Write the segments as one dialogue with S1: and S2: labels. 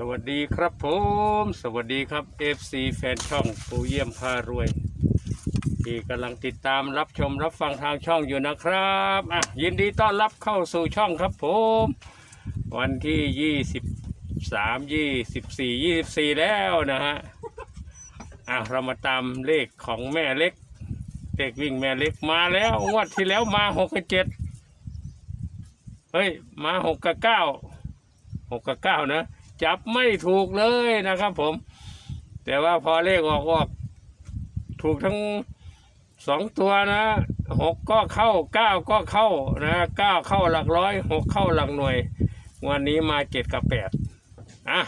S1: สวัสดีครับผม สวัสดีครับ FC แฟนช่องปูเยี่ยมพารวย ที่กำลังติดตามรับชมรับฟังทางช่องอยู่นะครับอะยินดีต้อนรับเข้าสู่ช่องครับผม วันที่ 23 24 24 แล้วนะฮะอะเรามาตามเลขของแม่เล็กเลขวิ่งแม่เล็กมาแล้วงวดที่แล้วมา6กับ7เฮ้ยมา6กับ9หกกับเก้านะ จับไม่ถูกเลยนะครับ ผม แต่ว่าพอเลขออกออก ถูกทั้งสองตัวนะหกก็เข้าเก้าก็เข้านะเก้าเข้าหลักร้อยหกเข้าหลักหน่วย วันนี้มาเจ็ดกับแปดอะ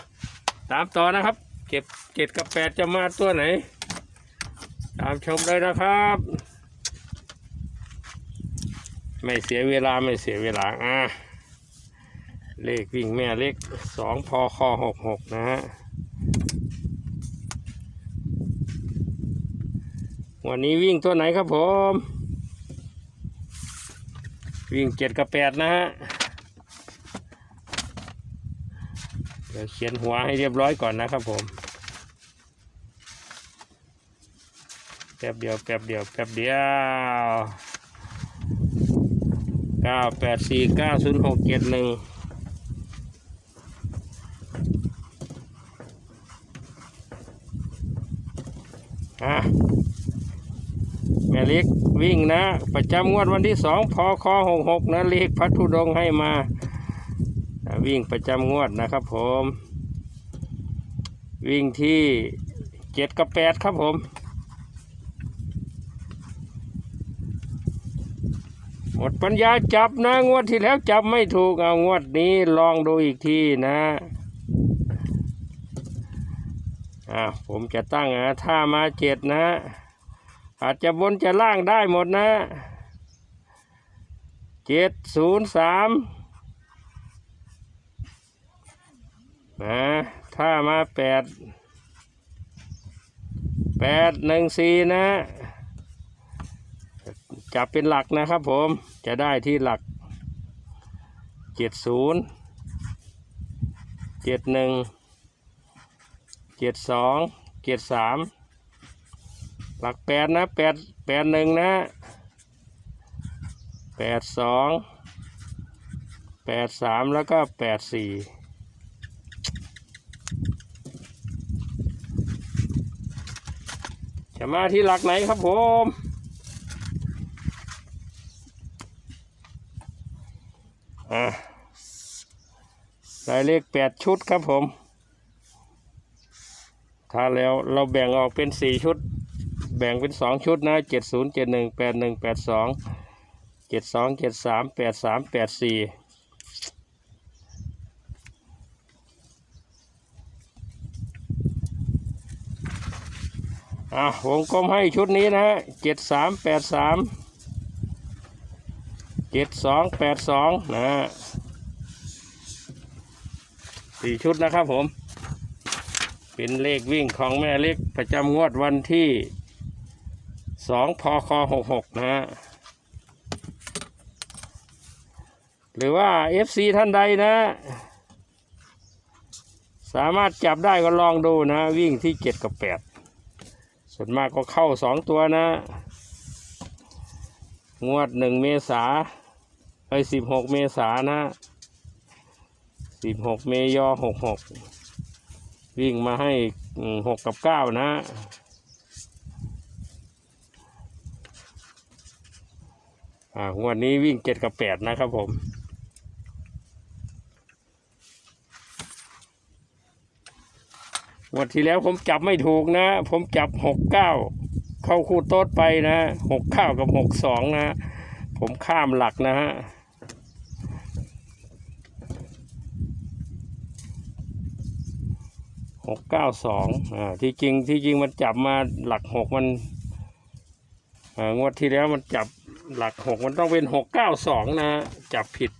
S1: ตามต่อนะครับ เก็บเจ็ดกับแปดจะมาตัวไหน ตามชมเลยนะครับ ไม่เสียเวลาไม่เสียเวลาอะ เลขวิ่งแม่เลขสองพอคอหกหกนะฮะวันนี้วิ่งตัวไหนครับผม วิ่งเจ็ดกับแปดนะฮะเดี๋ยวเขียนหัวให้เรียบร้อยก่อนนะครับผมแป๊บเดียวแป๊บเดียวแป๊บเดียวเก้าแปดสี่เก้าศูนย์หกเจ็ดหนึ่ง อะแม่เล็กวิ่งนะ ประจำงวดวันที่สองพอคอหกหกนะเลขพัทธุดงให้มา วิ่งประจำงวดนะครับผม วิ่งที่เจ็ดกับแปดครับผม หมดปัญญาจับนะ งวดที่แล้วจับไม่ถูกเอางวดนี้ลองดูอีกทีนะ อ่าผมจะตั้งอะถ้ามาเจ็ดนะ อาจจะบนจะล่างได้หมดนะเจ็ดศูนย์สามนะถ้ามาแปดแปดหนึ่งสี่นะ จับเป็นหลักนะครับผมจะได้ที่หลักเจ็ดศูนย์เจ็ดหนึ่ง เจ็ดสองเจ็ดสามหลักแปดนะแปดแปดหนึ่งนะแปดสองแปดสามแล้วก็แปดสี่จะมาที่หลักไหนครับผมอะได้เลขแปดชุดครับผม ถ้าแล้วเราแบ่งออกเป็นสี่ชุด แบ่งเป็นสองชุดนะเจ็ดศูนย์เจ็ดหนึ่งแปดหนึ่งแปดสองเจ็ดสองเจ็ดสามแปดสามแปดสี่อะวงกลมให้ชุดนี้นะเจ็ดสามแปดสามเจ็ดสองแปดสองนะสี่ชุดนะครับผม เป็นเลขวิ่งของแม่เล็กประจำงวดวันที่สองพคหกหกนะฮะหรือว่า FC ท่านใดนะ สามารถจับได้ก็ลองดูนะ วิ่งที่เจ็ดกับแปดส่วนมากก็เข้าสองตัวนะ งวดหนึ่งเมษาไอสิบหกเมษานะสิบหกเมยอหกหก วิ่งมาให้หกกับเก้านะอ่างวดนี้วิ่งเจ็ดกับแปดนะครับผมงวดที่แล้วผมจับไม่ถูกนะ ผมจับหกเก้าเข้าคู่โต๊ดไปนะหกเก้ากับหกสองนะ ผมข้ามหลักนะฮะ หกเก้าสองอ่าที่จริงที่จริงมันจับมาหลักหกมันอ่างวดที่แล้วมันจับหลักหกมันต้องเป็นหกเก้าสองนะ จับผิด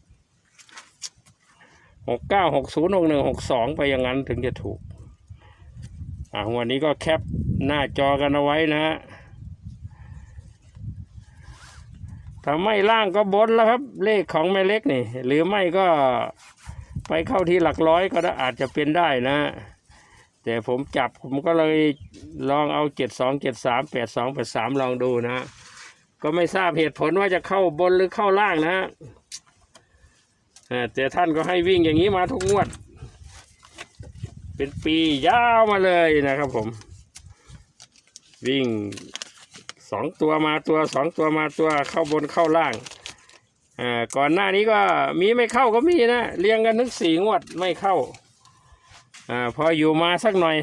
S1: หกเก้าหกศูนย์หกหนึ่งหกสองไปอย่างนั้นถึงจะถูกอ่าวันนี้ก็แคปหน้าจอกันเอาไว้นะฮะถ้าไม่ล่างก็บนแล้วครับ เลขของแม่เล็กนี่ หรือไม่ก็ไปเข้าที่หลักร้อยก็ได้อาจจะเป็นได้นะ แต่ผมจับผมก็เลยลองเอาเจ็ดสองเจ็ดสามแปดสองแปดสามลองดูนะ ก็ไม่ทราบเหตุผลว่าจะเข้าบนหรือเข้าล่างนะแต่ท่านก็ให้วิ่งอย่างนี้มาทุกงวด เป็นปียาวมาเลยนะครับผม วิ่งสองตัวมาตัวสองตัวมาตัวเข้าบนเข้าล่างอ่าก่อนหน้านี้ก็มีไม่เข้าก็มีนะเรียงกันถึงสี่งวดไม่เข้า อ่าพออยู่มาสักหน่อย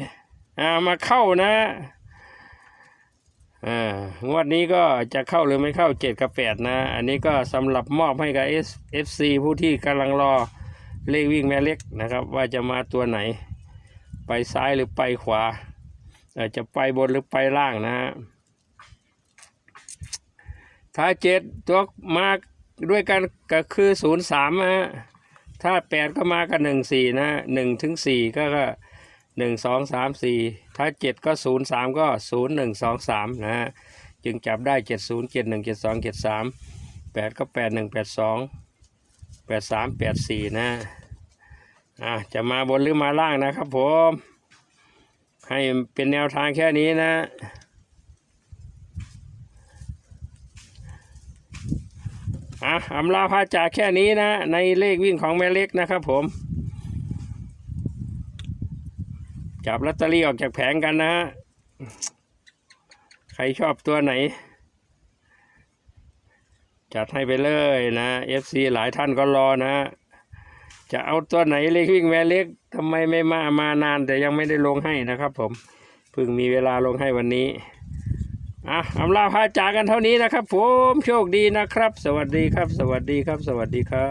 S1: อ่ามาเข้านะอ่างวดนี้ก็จะเข้าหรือไม่เข้าเจ็ดกับแปดนะ อันนี้ก็สำหรับมอบให้กับ S FC ผู้ที่กำลังรอเลขวิ่งแม่เล็กนะครับ ว่าจะมาตัวไหน ไปซ้ายหรือไปขวาอ่อจะไปบนหรือไปล่างนะฮะถ้าเจ็ดตัวมากด้วยกันก็คือศูนย์สามนะฮะ ถ้าแปดก็มากับหนึ่งสี่นะหนึ่งถึงสี่ก็ก็หนึ่งสองสามสี่ถ้าเจ็ดก็ศูนย์สามก็ศูนย์หนึ่งสองสามนะฮะจึงจับได้เจ็ดศูนย์เจ็ดหนึ่งเจ็ดสองเจ็ดสามแปดก็แปดหนึ่งแปดสองแปดสามแปดสี่นะอะจะมาบนหรือมาล่างนะครับผม ให้เป็นแนวทางแค่นี้นะ อะอำลาพาจากแค่นี้นะ ในเลขวิ่งของแม่เล็กนะครับผม จับลอตเตอรี่ออกจากแผงกันนะฮะใครชอบตัวไหน จัดให้ไปเลยนะ FC หลายท่านก็รอนะจะเอาตัวไหนเล็กวิ่งแม่เล็กทำไมไม่มามานานแต่ยังไม่ได้ลงให้นะครับผมเพิ่งมีเวลาลงให้วันนี้ อะอำลาพาจากกันเท่านี้นะครับ ผมโชคดีนะครับ สวัสดีครับ สวัสดีครับ สวัสดีครับ